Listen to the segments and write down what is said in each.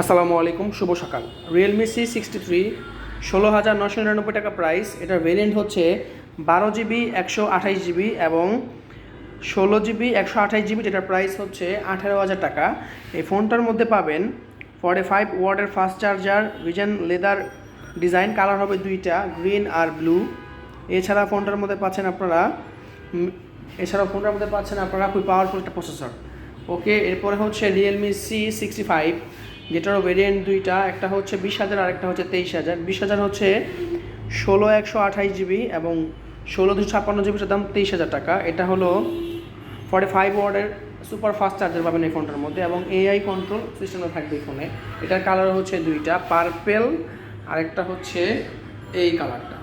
আসসালামু আলাইকুম, শুভ সকাল। রিয়েলমি সি সিক্সটি থ্রি ষোলো হাজার নশো নিরানব্বই টাকা প্রাইস এটার ভেরিয়েন্ট হচ্ছে বারো জিবি, একশো আঠাইশ জিবি এবং ষোলো জিবি, একশো আঠাইশ জিবি, যেটার প্রাইস হচ্ছে আঠারো হাজার টাকা। এই ফোনটার মধ্যে পাবেন ফর্টি ফাইভ ওয়ার্ডের fast charger vegan leather design colour হবে দুইটা গ্রিন আর ব্লু এছাড়া ফোনটার মধ্যে পাচ্ছেন আপনারা এছাড়া ফোনটার মধ্যে পাচ্ছেন আপনারা খুবই পাওয়ারফুল একটা প্রসেসর ওকে এরপরে হচ্ছে রিয়েলমি সি সিক্সটি ফাইভ যেটারও ভেরিয়েন্ট দুইটা, একটা হচ্ছে বিশ হাজার আর একটা হচ্ছে তেইশ হাজার। বিশ হাজার হচ্ছে ষোলো একশো আঠাইশ জিবি এবং ষোলো দুশো ছাপ্পান্ন জিবিটার দাম তেইশ হাজার টাকা। এটা হলো ফর্টি ফাইভ ওয়ার্ডের সুপার ফাস্ট চার্জার পাবেন এই ফোনটার মধ্যে এবং এআই কন্ট্রোল সিস্টেমও থাকবে এই ফোনে। এটার কালার হচ্ছে দুইটা পার্পেল আরেকটা হচ্ছে এই কালারটা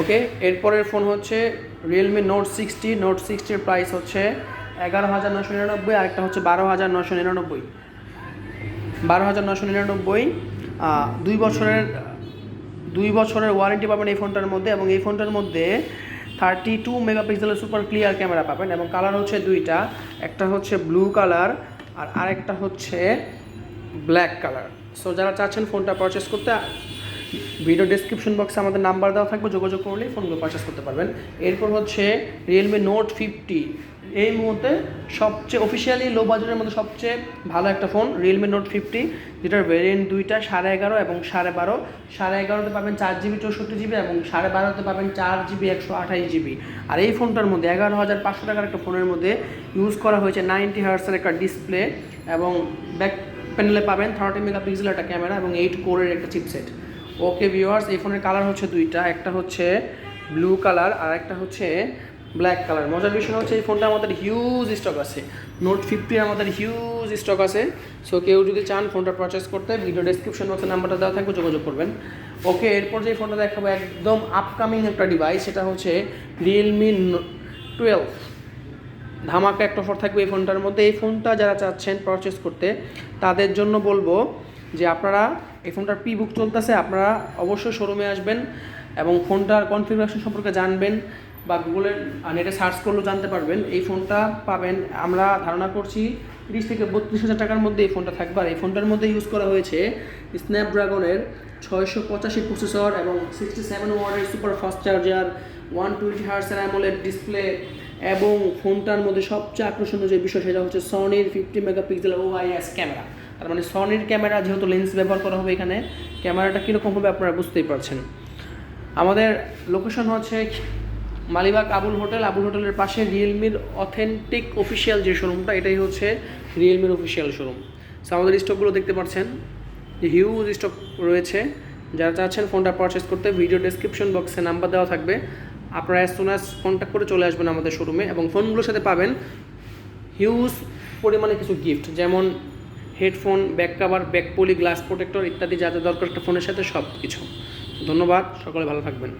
ওকে এরপরের ফোন হচ্ছে রিয়েলমি নোট সিক্সটি নোট সিক্সটির প্রাইস হচ্ছে এগারো হাজার নশো নিরানব্বই, আরেকটা হচ্ছে বারো হাজার নশো নিরানব্বই। বারো হাজার নশো নিরানব্বই দুই বছরের দুই বছরের ওয়ারেন্টি পাবেন এই ফোনটার মধ্যে এবং এই ফোনটার মধ্যে থার্টি টু মেগাপিক্সেলের সুপার ক্লিয়ার ক্যামেরা পাবেন এবং কালার হচ্ছে দুইটা, একটা হচ্ছে ব্লু কালার আর আরেকটা হচ্ছে ব্ল্যাক কালার সো যারা চাচ্ছেন ফোনটা পারচেস করতে ভিডিও ডেসক্রিপশন বক্সে আমাদের নাম্বার দেওয়া থাকবে, যোগাযোগ করলেই ফোনগুলো পারচেস করতে পারবেন। এরপর হচ্ছে রিয়েলমি নোট ফিফটি এই মুহূর্তে সবচেয়ে অফিসিয়ালি লো বাজারের মধ্যে সবচেয়ে ভালো একটা ফোন রিয়েলমি নোট ফিফটি যেটার ভেরিয়েন্ট দুইটা সাড়ে এগারো এবং সাড়ে বারো। সাড়ে এগারোতে পাবেন চার জিবি চৌষট্টি জিবি এবং সাড়ে বারোতে পাবেন চার জিবি একশো আঠাশ জিবি আর এই ফোনটার মধ্যে এগারো হাজার পাঁচশো টাকার একটা ফোনের মধ্যে ইউজ করা হয়েছে নাইনটি হার্সের একটা ডিসপ্লে এবং ব্যাক প্যানেলে পাবেন থার্টি মেগাপিক্সেলের একটা ক্যামেরা এবং এইট কোরের একটা চিপসেট ওকে ভিউয়ার্স এই ফোনের কালার হচ্ছে দুইটা, একটা হচ্ছে ব্লু কালার আর একটা হচ্ছে ব্ল্যাক কালার মজার বিষয় হচ্ছে এই ফোনটা আমাদের হিউজ স্টক আছে। নোট ফিফটি আমাদের হিউজ স্টক আছে। সো কেউ যদি চান ফোনটা পারচেস করতে ভিডিও ডেসক্রিপশন বক্সে নাম্বারটা দেওয়া থাকবে, যোগাযোগ করবেন। ওকে এরপর যে ফোনটা দেখাবো, একদম আপকামিং একটা ডিভাইস সেটা হচ্ছে রিয়েলমি টুয়েলভ ধামাকা একটা অফার থাকবে এই ফোনটার মধ্যে। এই ফোনটা যারা চাচ্ছেন পারচেস করতে, তাদের জন্য বলব যে আপনারা, এই ফোনটার পি বুক চলতেছে, আপনারা অবশ্যই শোরুমে আসবেন এবং ফোনটার কনফিগারেশন সম্পর্কে জানবেন। বা গুগলের নেটে সার্চ করলেও জানতে পারবেন। এই ফোনটা পাবেন, আমরা ধারণা করছি তিরিশ থেকে বত্রিশ হাজার টাকার মধ্যে এই ফোনটা থাকবে। আর এই ফোনটার মধ্যে ইউজ করা হয়েছে স্ন্যাপড্রাগনের ছয়শো পঁচাশি প্রসেসর এবং সিক্সটি সেভেন ওয়ার্ডের super fast charger one twenty হার্সের AMOLED display এবং ফোনটার মধ্যে সবচেয়ে আকর্ষণীয় যে বিষয় সেটা হচ্ছে সনির ফিফটি মেগাপিক্সেল ওআইএস ক্যামেরা তার মানে সনির ক্যামেরা যেহেতু লেন্স ব্যবহার করা হবে এখানে ক্যামেরাটা কীরকম হবে আপনারা বুঝতেই পারছেন। আমাদের লোকেশন হচ্ছে মালিবাগ আবুল হোটেল, আবুল হোটেলের পাশে রিয়েলমির অথেন্টিক অফিসিয়াল যে শোরুমটা এটাই হচ্ছে রিয়েলমির অফিসিয়াল শোরুম সো আমাদের স্টকগুলো দেখতে পাচ্ছেন, যে হিউজ স্টক রয়েছে। যারা চাচ্ছেন ফোনটা পারচেস করতে ভিডিও ডেসক্রিপশন বক্সে নাম্বার দেওয়া থাকবে। আপনারা অ্যাজ সুন অ্যাজ কন্ট্যাক্ট করে চলে আসবেন আমাদের শোরুমে এবং ফোনগুলোর সাথে পাবেন হিউজ পরিমাণে কিছু গিফট যেমন headphone back cover back poly glass protector ইত্যাদি যা যা দরকার একটা ফোনের সাথে সব কিছু ধন্যবাদ, সকলে ভালো থাকবেন।